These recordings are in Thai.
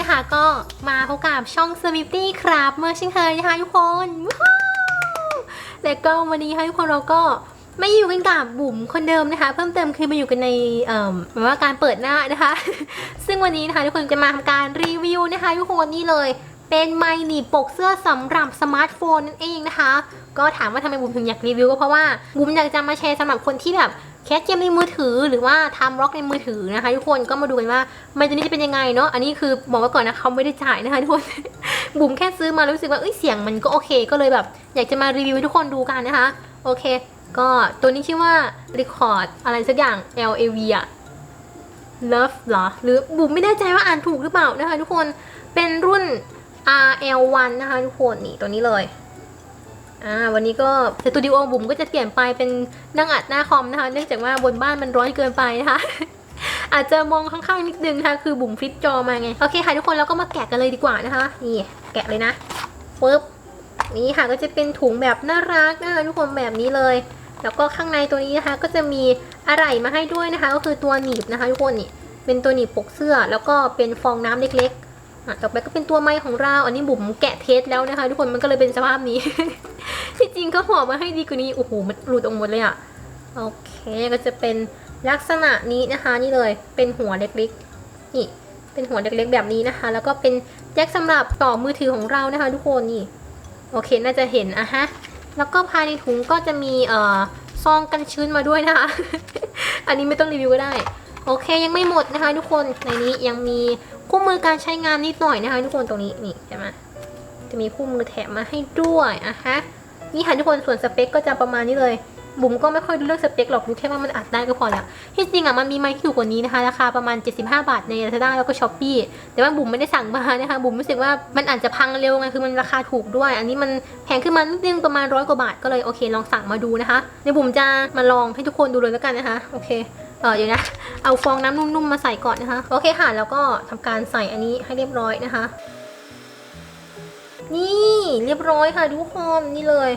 นะคะก็มาพบกับช่อง s w i f t y ครับเมื่อเช่นเคยนะคะทุกคนแล้วก็วันนี้ค่ะทุกคนเราก็ไม่อยู่กันกับบุ๋มคนเดิมนะคะ เพิ่มเติมคือมาอยู่กันในเอ่อหมายว่าการเปิดหน้านะคะ ซึ่งวันนี้นะคะทุกคนจะมาทำการรีวิวนะคะทุกคนนี่เลยเป็นไมค์หนีบปกเสื้อสำหรับสมาร์ทโฟนนั่นเองนะคะ ก็ถามว่าทำไมบุ๋มถึงอยากรีวิวก็เพราะว่าบุ๋มอยากจะมาแชร์สำหรับคนที่แบบ แคสเกมในมือถือหรือว่าทำร็อกในมือถือนะคะทุกคนก็มาดูกันว่าไมค์ตัวนี้จะเป็นยังไงเนาะอันนี้คือบอกไว้ก่อนนะเขาไม่ได้จ่ายนะคะทุกคน บุ๋มแค่ซื้อมารู้สึกว่าเอ้ยเสียงมันก็โอเค ก็เลยแบบ อยากจะมารีวิวให้ทุกคนดูกันนะคะ โอเค ก็ตัวนี้ชื่อว่า Record อะไรสักอย่าง L A V อะ Love เหรอ หรือบุ๋มไม่แน่ใจว่าอ่านถูกหรือเปล่านะคะทุกคนเป็นรุ่น R L 1นะคะทุกคนนี่ตัวนี้เลย อ่าวันนี้ก็สตูดิโอบุ๋มก็จะเปลี่ยนไปเป็นนั่งอัดหน้าคอมนะคะ เนื่องจากว่าบนบ้านมันร้อนเกินไปนะคะอาจจะมองข้างๆนิดนึงนะคะคือบุ๋มฟลิปจอมาไง โอเคค่ะทุกคนเราก็มาแกะกันเลยดีกว่านะคะ นี่แกะเลยนะปึ๊บนี่ค่ะก็จะเป็นถุงแบบน่ารักนะคะทุกคนแบบนี้เลย แล้วก็ข้างในตัวนี้นะคะ ก็จะมีอะไรมาให้ด้วยนะคะ ก็คือตัวหนีบนะคะ ทุกคนนี่เป็นตัวหนีบปกเสื้อ แล้วก็เป็นฟองน้ำเล็กๆ ต่อไปก็เป็นตัวไม้ของเรา อันนี้บุ๋มแกะเทสแล้วนะคะ ทุกคนมันก็เลยเป็นสภาพนี้ ที่จริงเขาห่อมาให้ดีกว่านี้โอ้โหมันหลุดออกหมดเลยอะโอเคก็จะเป็นลักษณะนี้นะคะ นี่เลยเป็นหัวเล็กๆนี่ เป็นหัวเล็กๆแบบนี้นะคะ แล้วก็เป็นแจ็คสำหรับต่อมือถือของเรานะคะ ทุกคนนี่โอเคน่าจะเห็นอะฮะแล้วก็ภายในถุงก็จะมีเอ่อซองกันชื้นมาด้วยนะคะ อันนี้ไม่ต้องรีวิวก็ได้ โอเคยังไม่หมดนะคะ ทุกคนในนี้ยังมีคู่มือการใช้งานนิดหน่อยนะคะ ทุกคนตรงนี้นี่ใช่ไหมจะมีคู่มือแถมมาให้ด้วยอะฮะนี่ค่ะทุกคนส่วนสเปคก็จะประมาณนี้เลยบุ๋มก็ไม่ค่อยเลือกสเปคหรอกรู้แค่ว่ามันอัดได้ก็พอแล้วที่จริงอะมันมีไมค์ที่ถูกกว่านี้นะคะราคาประมาณ 75 บาทใน Lazada แล้วก็ Shopee แต่ว่าบุ๋มไม่ได้สั่งมานะคะบุ๋มรู้สึกว่ามันอาจจะพังเร็วไงคือมันราคาถูกด้วย อันนี้มันแพงขึ้นมานิดนึงประมาณร้อยกว่าบาทก็เลยโอเคลองสั่งมาดูนะคะเดี๋ยวบุ๋มจะมาลองให้ทุกคนดูเลยแล้วกันนะคะโอเค เออเดี๋ยวนะ เอาฟองน้ำนุ่มๆมาใส่ก่อนนะคะ โอเคค่ะ แล้วก็ทำการใส่อันนี้ให้เรียบร้อยนะคะ นี่เรียบร้อยค่ะทุกคนนี่เลย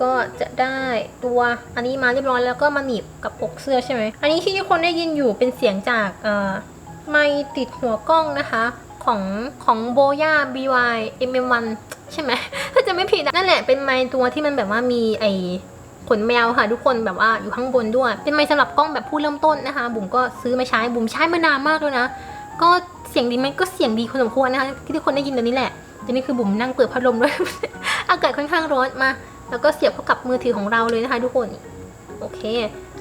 ก็จะได้ตัวอันนี้มาเรียบร้อยแล้วก็มาหนีบกับปกเสื้อใช่ไหม อันนี้ที่ทุกคนได้ยินอยู่เป็นเสียงจากเอ่อไมค์ติดหัวกล้องนะคะของของโบย่า BY MM1 ใช่ไหมถ้าจะไม่ผิดนั่นแหละเป็นไมค์ตัวที่มันแบบว่ามีไอ ขนแมวค่ะ ทุกคนแบบว่าอยู่ข้างบนด้วย เป็นไมค์สำหรับกล้องแบบผู้เริ่มต้นนะคะ บุ๋มก็ซื้อมาใช้บุ๋มใช้มานานมากแล้วนะ ก็เสียงดีไหมก็เสียงดีพอสมควรนะคะที่ทุกคนได้ยินตอนนี้แหละตอนนี้คือบุ๋มนั่งเปิดพัดลมด้วย อากาศค่อนข้างร้อนมา แล้วก็เสียบเข้ากับมือถือของเราเลยนะคะ ทุกคนโอเค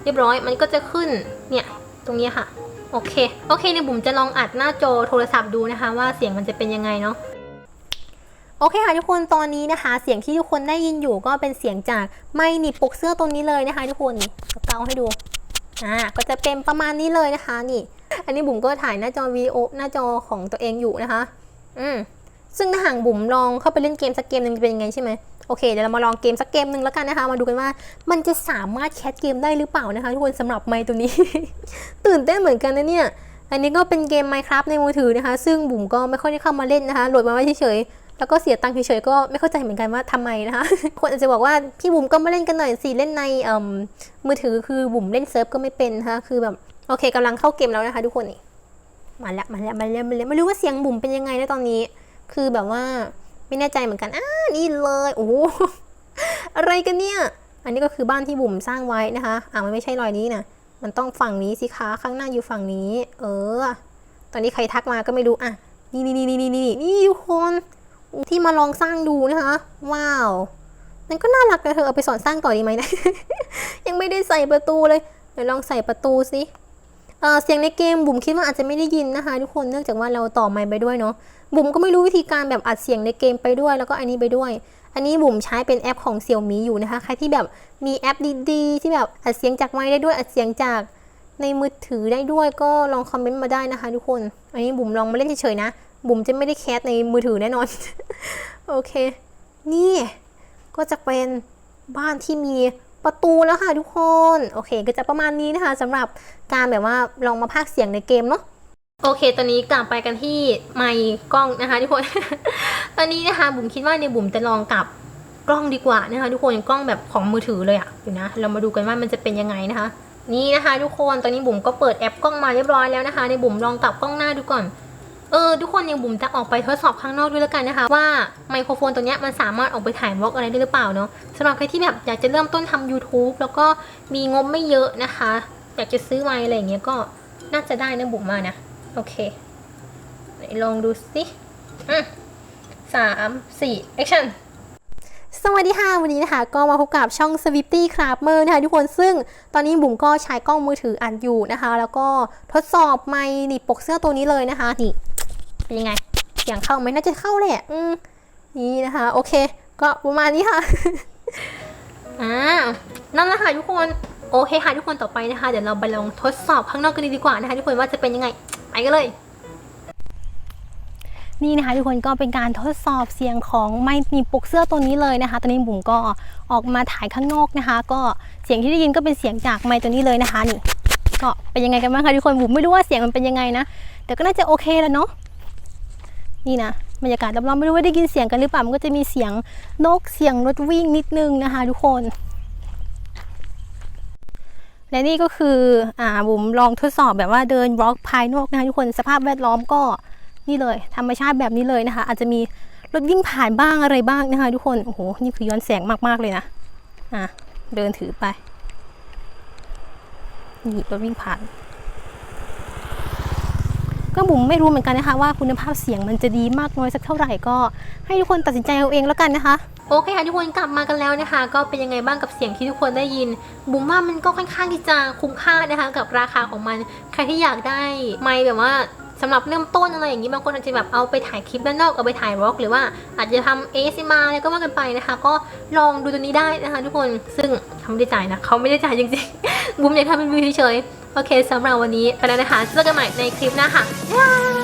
เรียบร้อยมันก็จะขึ้นเนี่ยตรงนี้ค่ะโอเค โอเคเนี่ยบุ๋มจะลองอัดหน้าจอโทรศัพท์ดูนะคะ ว่าเสียงมันจะเป็นยังไงเนาะ อเคค่ะทุกคนตอนนี้นะคะ เสียงที่ทุกคนได้ยินอยู่ก็เป็นเสียงจากไมค์หนีบปกเสื้อตรงนี้เลยนะคะ ทุกคนนี่เกาให้ดูอ่าก็จะเป็นประมาณนี้เลยนะคะนี่ อันนี้บุ๋มก็ถ่ายหน้าจอวีโอหน้าจอของตัวเองอยู่นะคะ อืมซึ่งถ้าห่ากบุ๋มลองเข้าไปเล่นเกมสักเกมหนึ่งจะเป็นยังไงใช่ไหมโอเคเดี๋ยวเรามาลองเกมสักเกมหนึ่งแล้วกันนะคะ มาดูกันว่ามันจะสามารถแคสเกมได้หรือเปล่านะคะ ทุกคนสำหรับไมค์ตัวนี้ ตื่นเต้นเหมือนกันนะเนี่ย อันนี้ก็เป็นเกม Minecraft ในมือถือนะคะ ซึ่งบุ๋มก็ไม่ค่อยได้เข้ามาเล่นนะคะโหลดมาไว้เฉยๆ แล้วก็เสียตังค์เฉยๆก็ไม่เข้าใจเหมือนกันว่าทำไมนะคะ คนอาจจะบอกว่าพี่บุ๋มก็มาเล่นกันหน่อยสิเล่นในมมือถือคือบุ๋มเล่นเซิร์ฟก็ไม่เป็นนะคะคือแบบโอเคกำลังเข้าเกมแล้วนะคะ ทุกคนนี่มาแล้วมาแล้วมาแล้วมาแล้วไม่รู้ว่าเสียงบุ๋มเป็นยังไงนะตอนนี้ คือแบบว่าไม่แน่ใจเหมือนกันอ่านี่เลยโอ้โหอะไรกันเนี่ย อันนี้ก็คือบ้านที่บุ๋มสร้างไว้นะคะอ่ามันไม่ใช่รอยนี้นะมันต้องฝั่งนี้สิคะข้างหน้าอยู่ฝั่งนี้ เออ ตอนนี้ใครทักมาก็ไม่รู้อะนี่นี่นี่นี่นี่นี่นี่ทุกคน ที่มาลองสร้างดูนะคะ ว้าวมันก็น่ารักนะเธอเอาไปสอนสร้างต่อดีไหมนะ ยังไม่ได้ใส่ประตูเลยเดี๋ยวลองใส่ประตูสิเออเสียงในเกมบุ๋มคิดว่าอาจจะไม่ได้ยินนะคะ ทุกคนเนื่องจากว่าเราต่อไมค์ไปด้วยเนาะบุ๋มก็ไม่รู้วิธีการแบบอัดเสียงในเกมไปด้วย แล้วก็อันนี้ไปด้วย อันนี้บุ๋มใช้เป็นแอปของเซี่ยมีอยู่นะคะ ใครที่แบบมีแอปดีๆ ที่แบบอัดเสียงจากไมค์ได้ด้วยอัดเสียงจากในมือถือได้ด้วยก็ลองคอมเมนต์มาได้นะคะ ทุกคน อันนี้บุ๋มลองมาเล่นเฉยๆนะ บุ๋มจะไม่ได้แคสในมือถือแน่นอน โอเค นี่ก็จะเป็นบ้านที่มีประตูแล้วค่ะทุกคน โอเค ก็จะประมาณนี้นะคะสำหรับการแบบว่าลองมาพากเสียงในเกมเนาะโอเค ตอนนี้กลับไปกันที่ไมค์กล้องนะคะทุกคน ตอนนี้นะคะบุ๋มคิดว่าเนี่ยบุ๋มจะลองกับกล้องดีกว่านะคะทุกคนกล้องแบบของมือถือเลยอะเดี๋ยวนะ เรามาดูกันว่ามันจะเป็นยังไงนะคะ นี่นะคะ ทุกคน ตอนนี้บุ๋มก็เปิดแอปกล้องมาเรียบร้อยแล้วนะคะ ในบุ๋มลองกับกล้องหน้าดูก่อน อเออทุกคนยังบุ๋มจะออกไปทดสอบข้างนอกด้วยแล้วกันนะคะ ว่าไมโครโฟนตัวนี้มันสามารถออกไปถ่ายวอล์กอะไรได้หรือเปล่าเนาะสำหรับใครที่แบบอยากจะเริ่มต้นทำ YouTube แล้วก็มีงบไม่เยอะนะคะ อยากจะซื้อไมค์อะไรอย่างเงี้ยก็น่าจะได้นะบุ๋มมานะ โอเคลองดูสิสามสี่แอคชั่นสวัสดีค่ะ วันนี้นะคะ ก็มาพบกับช่อง Swifty c r a f t e r นะคะทุกคนซึ่งตอนนี้บุ๋มก็ใช้กล้องมือถืออัดอยู่นะคะ แล้วก็ทดสอบไมค์หนีบปกเสื้อตัวนี้เลยนะคะนี่ เป็นยังไงเสียงเข้าไหมน่าจะเข้าแหละอืมนี่นะคะ โอเค ก็ประมาณนี้ค่ะอ่านั่นแหละค่ะทุกคนโอเคค่ะทุกคนต่อไปนะคะ เดี๋ยวเราไปลองทดสอบข้างนอกกันดีกว่านะคะ ทุกคนว่าจะเป็นยังไงไปกันเลยนี่นะคะทุกคนก็เป็นการทดสอบเสียงของไมค์หนีบปกเสื้อตัวนี้เลยนะคะ ตอนนี้บุ๋มก็ออกมาถ่ายข้างนอกนะคะ ก็เสียงที่ได้ยินก็เป็นเสียงจากไมค์ตัวนี้เลยนะคะนี่ก็เป็นยังไงกันบ้างคะทุกคนบุ๋มไม่รู้ว่าเสียงมันเป็นยังไงนะแต่ก็น่าจะโอเคแล้วเนาะ นี่นะบรรยากาศรอบๆไม่รู้ว่าได้ยินเสียงกันหรือเปล่ามันก็จะมีเสียงนกเสียงรถวิ่งนิดนึงนะคะ ทุกคน และนี่ก็คืออ่าบุ๋มลองทดสอบแบบว่าเดินบล็อกภายนอกนะคะทุกคนสภาพแวดล้อมก็นี่เลย ธรรมชาติแบบนี้เลยนะคะ อาจจะมีรถวิ่งผ่านบ้างอะไรบ้างนะคะ ทุกคนโอ้โหนี่คือย้อนแสงมากๆเลยนะอะเดินถือไปนี่รถวิ่งผ่าน ก็บุ๋มไม่รู้เหมือนกันนะคะว่าคุณภาพเสียงมันจะดีมากน้อยสักเท่าไหร่ก็ ให้ทุกคนตัดสินใจเอาเองแล้วกันนะคะโอเคค่ะทุกคนกลับมากันแล้วนะคะ ก็เป็นยังไงบ้างกับเสียงที่ทุกคนได้ยิน บุ๋มว่ามันก็ค่อนข้างที่จะคุ้มค่านะคะ กับราคาของมันใครที่อยากได้ไมค์แบบว่าสำหรับเริ่มต้นอะไรอย่างนี้บางคนอาจจะแบบเอาไปถ่ายคลิปด้านนอกเอาไปถ่ายร็อกหรือว่าอาจจะทำเอสมาอะไรก็ว่ากันไปนะคะ ก็ลองดูตัวนี้ได้นะคะ ทุกคนซึ่งเขาไม่ได้จ่ายนะเขาไม่ได้จ่ายจริงๆบุ๋มอยากทำเป็นวิวเฉย โอเคสำหรับวันนี้ไปแล้วนะคะเจอกันใหม่ในคลิปหน้าค่ะบ๊ายบาย